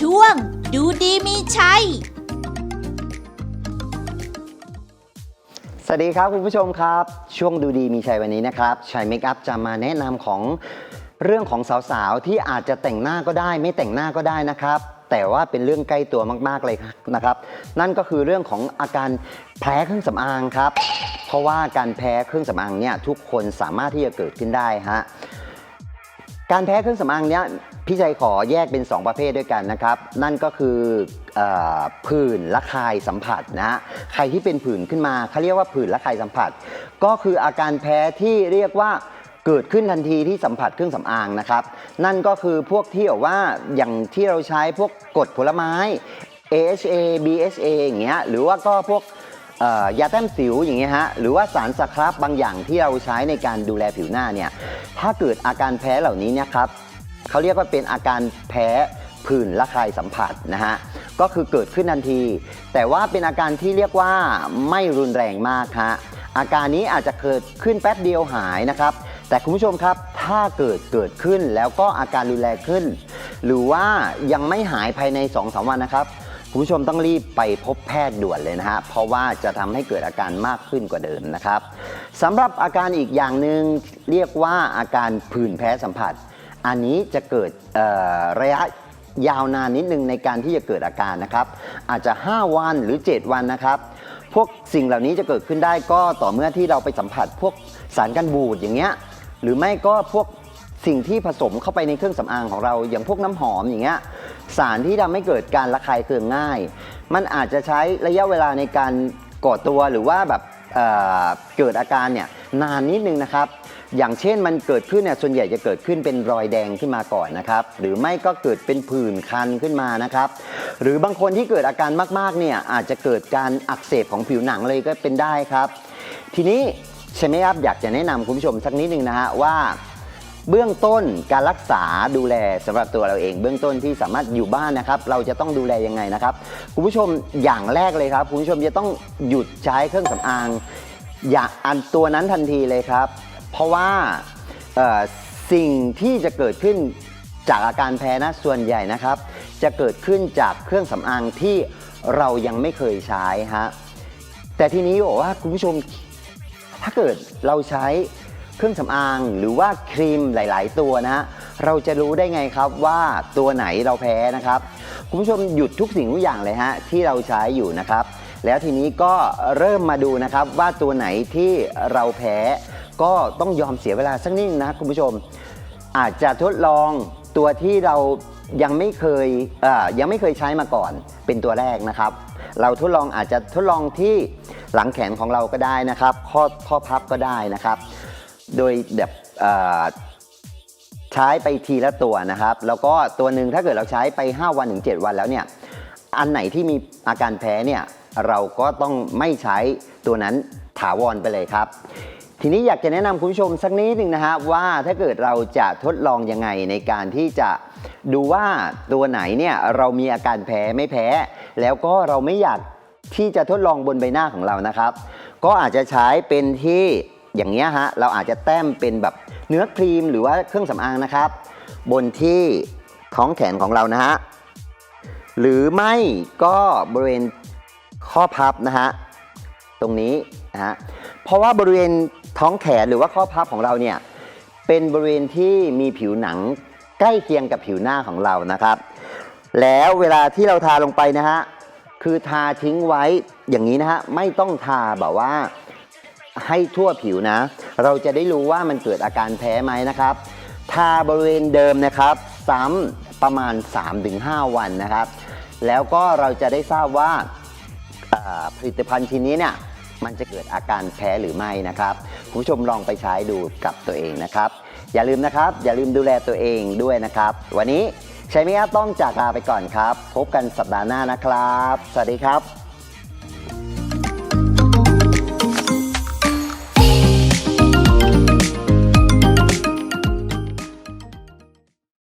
ช่วง ดูดีมีชัย สวัสดีครับคุณผู้ชมครับ ช่วงดูดีมีชัยวันนี้นะครับชัยเมคอัพจะมาแนะนำของเรื่องของสาวๆ ที่อาจจะแต่งหน้าก็ได้ ไม่แต่งหน้าก็ได้นะครับ แต่ว่าเป็นเรื่องใกล้ตัวมากๆเลยนะครับ นั่นก็คือเรื่องของอาการแพ้เครื่องสำอางครับ เพราะว่าการแพ้เครื่องสำอางเนี่ยทุกคนสามารถที่จะเกิดขึ้นได้ฮะ การแพ้เครื่องสำอางเนี้ยพี่ชัยขอแยกเป็น 2 ประเภทด้วยกันนะครับ นั่นก็คือเออผื่นระคายสัมผัสนะฮะใครที่เป็นผื่นขึ้นมาเขาเรียกว่าผื่นระคายสัมผัส ก็คืออาการแพ้ที่เรียกว่าเกิดขึ้นทันทีที่สัมผัสเครื่องสำอางนะครับ นั่นก็คือพวกที่แบบว่าอย่างที่เราใช้พวกกดผลไม้ AHA BHA อย่างเงี้ยหรือว่าก็พวก เอ่อยาแต้มสิวอย่างเงี้ยฮะหรือว่าสารสครับบางอย่างที่เราใช้ในการดูแลผิวหน้าเนี่ยถ้าเกิดอาการแพ้เหล่านี้เนี่ยครับเขาเรียกว่าเป็นอาการแพ้ผื่นระคายสัมผัสนะฮะก็คือเกิดขึ้นทันที แต่ว่าเป็นอาการที่เรียกว่าไม่รุนแรงมากฮะอาการนี้อาจจะเกิดขึ้นแป๊บเดียวหายนะครับ แต่คุณผู้ชมครับถ้าเกิดเกิดขึ้นแล้วก็อาการรุนแรงขึ้น หรือว่ายังไม่หายภายใน2อสวันนะครับ คุณผู้ชมต้องรีบไปพบแพทย์ด่วนเลยนะฮะ เพราะว่าจะทำให้เกิดอาการมากขึ้นกว่าเดิมนะครับสำหรับอาการอีกอย่างหนึ่งเรียกว่าอาการผื่นแพ้สัมผัส อันนี้จะเกิดระยะยาวนานนิดนึงในการที่จะเกิดอาการนะครับ อาจจะ 5 วันหรือ 7 วันนะครับ พวกสิ่งเหล่านี้จะเกิดขึ้นได้ก็ต่อเมื่อที่เราไปสัมผัสพวกสารกันบูดอย่างเงี้ยหรือไม่ก็พวกสิ่งที่ผสมเข้าไปในเครื่องสำอางของเราอย่างพวกน้ำหอมอย่างเงี้ย สารที่ทำให้เกิดการระคายเคืองง่าย มันอาจจะใช้ระยะเวลาในการก่อตัวหรือว่าแบบเอ่อเกิดอาการเนี่ยนานนิดนึงนะครับ อย่างเช่นมันเกิดขึ้นเนี่ยส่วนใหญ่จะเกิดขึ้นเป็นรอยแดงขึ้นมาก่อนนะครับ หรือไม่ก็เกิดเป็นผื่นคันขึ้นมานะครับ หรือบางคนที่เกิดอาการมากๆเนี่ยอาจจะเกิดการอักเสบของผิวหนังเลยก็เป็นได้ครับ ทีนี้ใช่ไหมครับอยากจะแนะนำคุณผู้ชมสักนิดนึงนะฮะว่า เบื้องต้นการรักษาดูแลสำหรับตัวเราเอง เบื้องต้นที่สามารถอยู่บ้านนะครับ เราจะต้องดูแลยังไงนะครับคุณผู้ชมอย่างแรกเลยครับคุณผู้ชมจะต้องหยุดใช้เครื่องสำอาง อย่าอันตัวนั้นทันทีเลยครับ เพราะว่าสิ่งที่จะเกิดขึ้นจากอาการแพ้นะส่วนใหญ่นะครับ จะเกิดขึ้นจากเครื่องสำอางที่เรายังไม่เคยใช้ฮะแต่ทีนี้บอกว่าคุณผู้ชมถ้าเกิดเราใช้ เครื่องสำอางหรือว่าครีมหลาย ๆ ตัวนะฮะเราจะรู้ได้ไงครับว่าตัวไหนเราแพ้นะครับคุณผู้ชมหยุดทุกสิ่งทุกอย่างเลยฮะที่เราใช้อยู่นะครับ แล้วทีนี้ก็เริ่มมาดูนะครับว่าตัวไหนที่เราแพ้ ก็ต้องยอมเสียเวลาสักนิดนะคุณผู้ชม อาจจะทดลองตัวที่เรายังไม่เคยเยังไม่เคยใช้มาก่อนเป็นตัวแรกนะครับ เราทดลองอาจจะทดลองที่หลังแขนของเราก็ได้นะครับ ข้อข้อพับก็ได้นะครับ โดยแบบใช้ไปทีละตัวนะครับ แล้วก็ตัวหนึ่งถ้าเกิดเราใช้ไป 5 วันถึง 7 วันแล้วเนี่ยอันไหนที่มีอาการแพ้เนี่ยเราก็ต้องไม่ใช้ตัวนั้นถาวรไปเลยครับ ทีนี้อยากจะแนะนำคุณผู้ชมสักนิดหนึ่งนะฮะว่าถ้าเกิดเราจะทดลองยังไงในการที่จะดูว่าตัวไหนเนี่ยเรามีอาการแพ้ไม่แพ้ แล้วก็เราไม่อยากที่จะทดลองบนใบหน้าของเรานะครับ ก็อาจจะใช้เป็นที่ อย่างเงี้ยฮะเราอาจจะแต้มเป็นแบบเนื้อครีมหรือว่าเครื่องสำอางนะครับ บนที่ท้องแขนของเรานะฮะหรือไม่ก็บริเวณข้อพับนะฮะตรงนี้นะฮะเพราะว่าบริเวณท้องแขนหรือว่าข้อพับของเราเนี่ยเป็นบริเวณที่มีผิวหนังใกล้เคียงกับผิวหน้าของเรานะครับ แล้วเวลาที่เราทาลงไปนะฮะคือทาทิ้งไว้อย่างนี้นะฮะไม่ต้องทาแบบว่า ให้ทั่วผิวนะ เราจะได้รู้ว่ามันเกิดอาการแพ้ไหมนะครับ ทาบริเวณเดิมนะครับ ซ้ำประมาณ 3-5 วันนะครับ แล้วก็เราจะได้ทราบว่าผลิตภัณฑ์ชิ้นนี้เนี่ยมันจะเกิดอาการแพ้หรือไม่นะครับคุณผู้ชมลองไปใช้ดูกับตัวเองนะครับ อย่าลืมนะครับ อย่าลืมดูแลตัวเองด้วยนะครับ วันนี้ใช้ไม่ต้องจากลาไปก่อนครับ พบกันสัปดาห์หน้านะครับ สวัสดีครับ